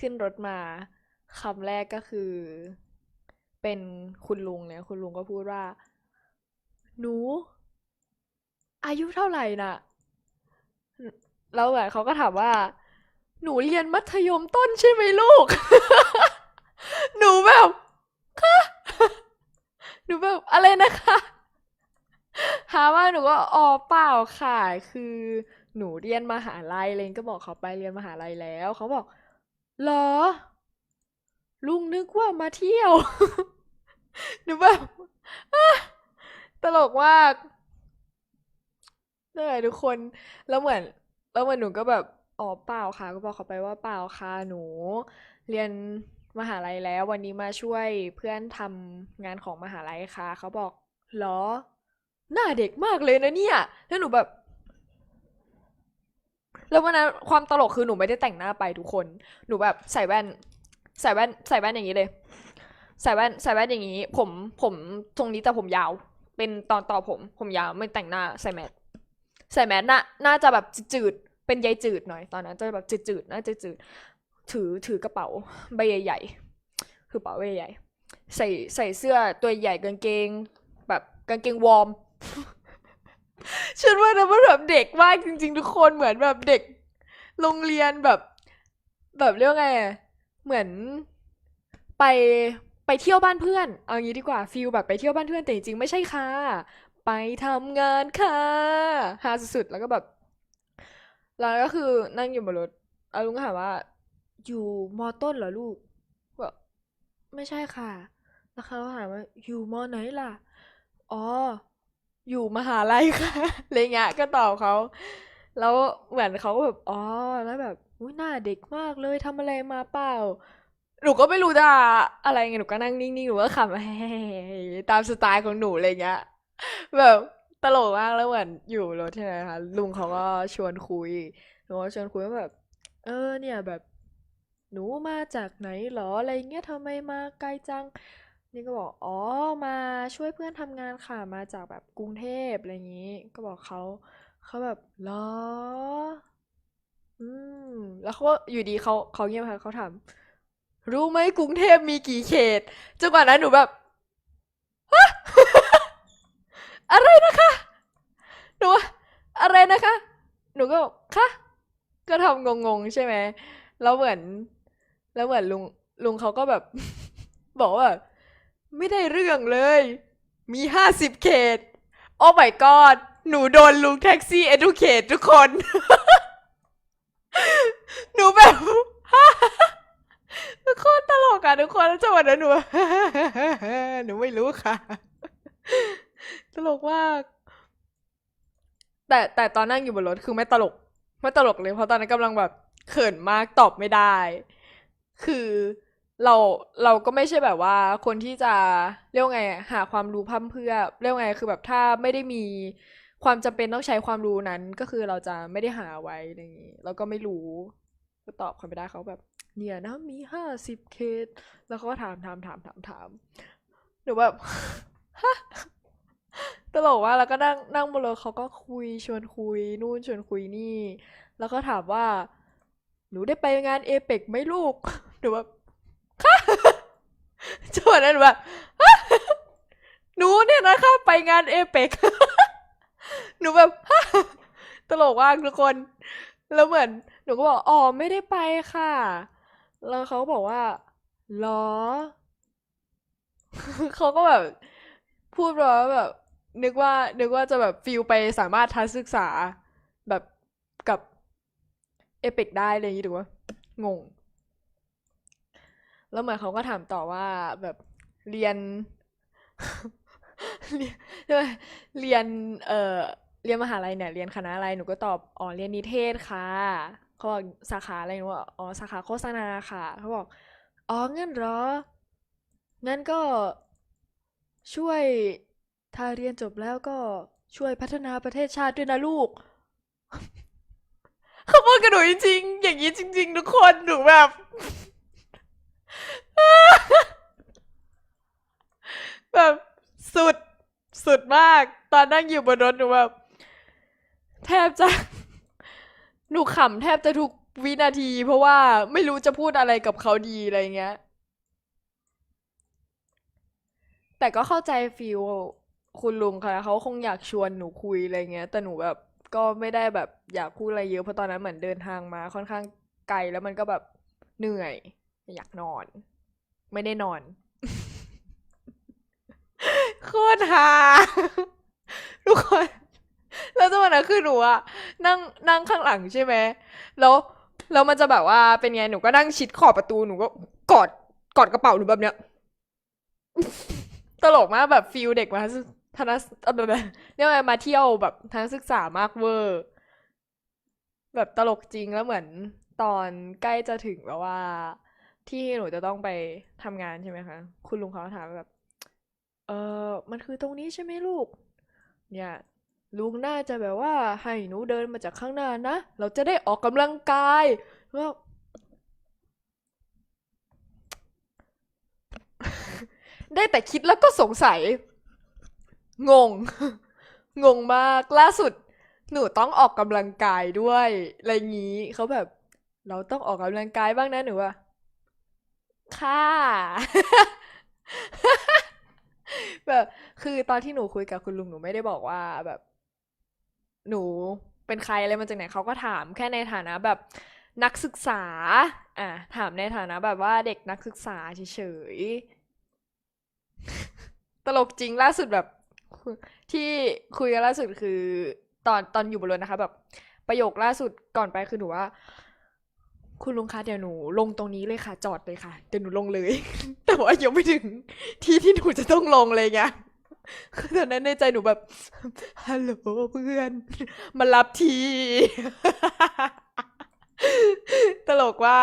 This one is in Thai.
ขึ้นรถมาคำแรกก็คือ เป็นคุณลุงเนี่ย คุณลุงก็พูดว่า หนู อายุเท่าไหร่น่ะ แล้วแบบเขาก็ถามว่า หนูเรียนมัธยมต้นใช่ไหมลูก หนูแบบคะหนูแบบอะไรนะคะถามว่าหนูก็อ๋อเปล่าค่ะ คือหนูเรียนมหาลัยเลยก็บอกเขาไปเรียนมหาลัยแล้ว เขาบอก เหรอ ลุงนึกว่ามาเที่ยวหนูแบบตลกมากนั่นแหละทุกคนแล้วเหมือน แล้วเหมือนหนูก็แบบอ๋อเปล่าค่ะ ก็บอกเขาไปว่าเปล่าค่ะหนู เรียนมหาลัยแล้ว วันนี้มาช่วยเพื่อนทำงานของมหาลัยค่ะ เขาบอกเหรอ หน้าเด็กมากเลยนะเนี่ย แล้วหนูแบบ แล้ววันนั้นความตลกคือหนูไม่ได้แต่งหน้าไปทุกคน หนูแบบใส่แว่น ใส่แว่น ใส่แว่นอย่างนี้เลย ใส่แว่น ใส่แว่นอย่างนี้ ผม ผมตรงนี้แต่ผมยาว เป็นตอนต่อผม ผมยาวไม่แต่งหน้า ใส่แมส ใส่แมสหน่าน่าจะแบบจืดๆเป็นใยจืดหน่อย ตอนนั้นจะแบบจืดๆน่าจะจืด ถือ ถือกระเป๋าใบใหญ่ๆถือกระเป๋าใบใหญ่ ใส่ ใส่เสื้อตัวใหญ่กางเกง แบบกางเกงวอร์ม ฉันว่านะมันแบบเด็กมากจริง ๆ ทุกคนเหมือนแบบเด็กโรงเรียนแบบ แบบเรียกไงอะเหมือนไปไปเที่ยวบ้านเพื่อน เอางี้ดีกว่าฟิลแบบไปเที่ยวบ้านเพื่อนแต่จริงๆไม่ใช่ค่ะ ไปทำงานค่ะฮาสุดๆแล้วก็แบบ แล้วก็คือนั่งอยู่บนรถอาลุงก็ถามว่า อยู่มอต้นเหรอลูกแบบไม่ใช่ค่ะ แล้วเขาถามว่าอยู่มอไหนล่ะ อ๋อ อยู่มหาลัยค่ะอะไรเงี้ยก็ตอบเขาแล้วเหมือนเขาก็แบบอ๋อแล้วแบบอุ้ยหน้าเด็กมากเลยทำอะไรมาเปล่าหนูก็ไม่รู้จะอะไรไงหนูก็นั่งนิ่งๆหนูก็ขำตามสไตล์ของหนูอะไรเงี้ยแบบตลกมากแล้วเหมือนอยู่รถใช่ไหมคะลุงเขาก็ชวนคุยหนูก็ชวนคุยว่าแบบ เออเนี่ยแบบ หนูมาจากไหนหรออะไรเงี้ยทำไมมาไกลจัง นี่ก็บอก อ๋อ มาช่วยเพื่อนทำงานค่ะ มาจากแบบกรุงเทพอะไรอย่างนี้ ก็บอกเขา เขาแบบหรอ อืม แล้วเขาก็อยู่ดีเขาเขาเงียบค่ะเขาถาม รู้ไหมกรุงเทพมีกี่เขต จังหวะนั้นหนูแบบอะไรนะคะ หนูว่าอะไรนะคะ หนูก็บอกคะ ก็ทำงงๆใช่ไหม แล้วเหมือน แล้วเหมือนลุงลุงเขาก็แบบ บอกว่าแบบ ไม่ได้เรื่องเลย มีห้าสิบเขต โอ้ my god หนูโดนลุงแท็กซี่ educate ทุกคน หนูแบบโคตรตลกอะทุกคนแล้วจังหวะนั้นหนู หนูไม่รู้ค่ะ ตลกมาก แต่แต่ตอนนั่งอยู่บนรถคือไม่ตลก ไม่ตลกเลยเพราะตอนนั้นกำลังแบบเขินมากตอบไม่ได้ คือ เราเราก็ไม่ใช่แบบว่าคนที่จะเรียกว่าไงอะหาความรู้พร่ำเพรื่อเรียกว่าไงคือแบบถ้าไม่ได้มีความจำเป็นต้องใช้ความรู้นั้นก็คือเราจะไม่ได้หาไว้อะไรอย่างงี้เราก็ไม่รู้ก็ตอบเขาไม่ได้เขาแบบ เนี่ยนะมีห้าสิบเคสแล้วเขาก็ถามถามถามถามถามหนูแบบ ตลกว่าแล้วก็นั่งนั่งบนรถเขาก็คุยชวนคุย นู่นชวนคุยนี่ แล้วก็ถามว่า หนูได้ไปงานเอเปกไหมลูกหนูแบบค่ะ จังหวะนั้นแบบหนูเนี่ยนะคะไปงานเอเปกหนูแบบตลกมากทุกคน แล้วเหมือน หนูก็บอกอ๋อไม่ได้ไปค่ะ แล้วเขาบอกว่าหรอเขาก็แบบ พูดว่าแบบ นึกว่า นึกว่าจะแบบฟิลไปสามารถทัศนศึกษาแบบกับเอเปกได้อะไรอย่างงี้ถูกปะงง แล้วเหมือนเขาก็ถามต่อว่าแบบเรียนเรียนใช่ไหมเรียนเอ่อเรียนมหาลัยเนี่ยเรียนคณะอะไรหนูก็ตอบอ๋อเรียนนิเทศค่ะเขาบอกสาขาอะไรหนูบอกอ๋อสาขาโฆษณาค่ะเขาบอกอ๋องั้นเหรองั้นก็ช่วยถ้าเรียนจบแล้วก็ช่วยพัฒนาประเทศชาติด้วยนะลูกเขาพูดกับหนูจริงๆอย่างนี้จริง ๆ ทุกคนหนูแบบ แบบสุดสุดมาก ตอนนั่งอยู่บนรถหนูแบบแทบจะ หนูขำแทบจะทุกวินาที เพราะว่าไม่รู้จะพูดอะไรกับเขาดีอะไรเงี้ย แต่ก็เข้าใจฟีลคุณลุงค่ะเขาคงอยากชวนหนูคุยอะไรเงี้ย แต่หนูแบบก็ไม่ได้แบบอยากพูดอะไรเยอะเพราะตอนนั้นเหมือนเดินทางมา ค่อนข้างไกลแล้วมันก็แบบเหนื่อย อยากนอน ไม่ได้นอน คตรฮาทุกคน แล้วจังหวะนั้นคือหนูอะนั่งนั่งข้างหลังใช่ไหมแล้วแล้วมันจะแบบว่าเป็นไงหนูก็นั่งชิดขอบประตูหนูก็กอดกอดกระเป๋าหนูแบบเนี้ยตลกมากแบบฟิลเด็กมาทนสเอ่อแบบเรียกว่ามาเที่ยวแบบทัศนศึกษามากเวอร์ แบบตลกจริงแล้วเหมือนตอนใกล้จะถึงแบบว่า ที่หนูจะต้องไปทำงานใช่ไหมคะ คุณลุงเขาถามแบบ เออมันคือตรงนี้ใช่ไหมลูก เนี่ย ลุงน่าจะแบบว่าให้หนูเดินมาจากข้างหน้านะ เราจะได้ออกกำลังกายแล้วได้แต่คิดแล้วก็สงสัย งง งงมากล่าสุด หนูต้องออกกำลังกายด้วยอะไรงี้เขาแบบ เราต้องออกกำลังกายบ้างนะหนูว่าค่ะ แบบคือตอนที่หนูคุยกับคุณลุงหนูไม่ได้บอกว่าแบบ หนูเป็นใครอะไรมาจากไหนเขาก็ถามแค่ในฐานะแบบนักศึกษา อะถามในฐานะแบบว่าเด็กนักศึกษาเฉยๆ ตลกจริงล่าสุดแบบที่คุยกันล่าสุดคือ ตอนตอนอยู่บนรถนะคะ แบบ ประโยคล่าสุดก่อนไปคือหนูว่า คุณลุงคะเดี๋ยวหนูลงตรงนี้เลยค่ะ จอดเลยค่ะเดี๋ยวหนูลงเลย แต่ว่ายังไม่ถึงที่ที่หนูจะต้องลงเลยไงคือตอนนั้นในใจหนูแบบฮัลโหลเพื่อน มารับที ตลกว่า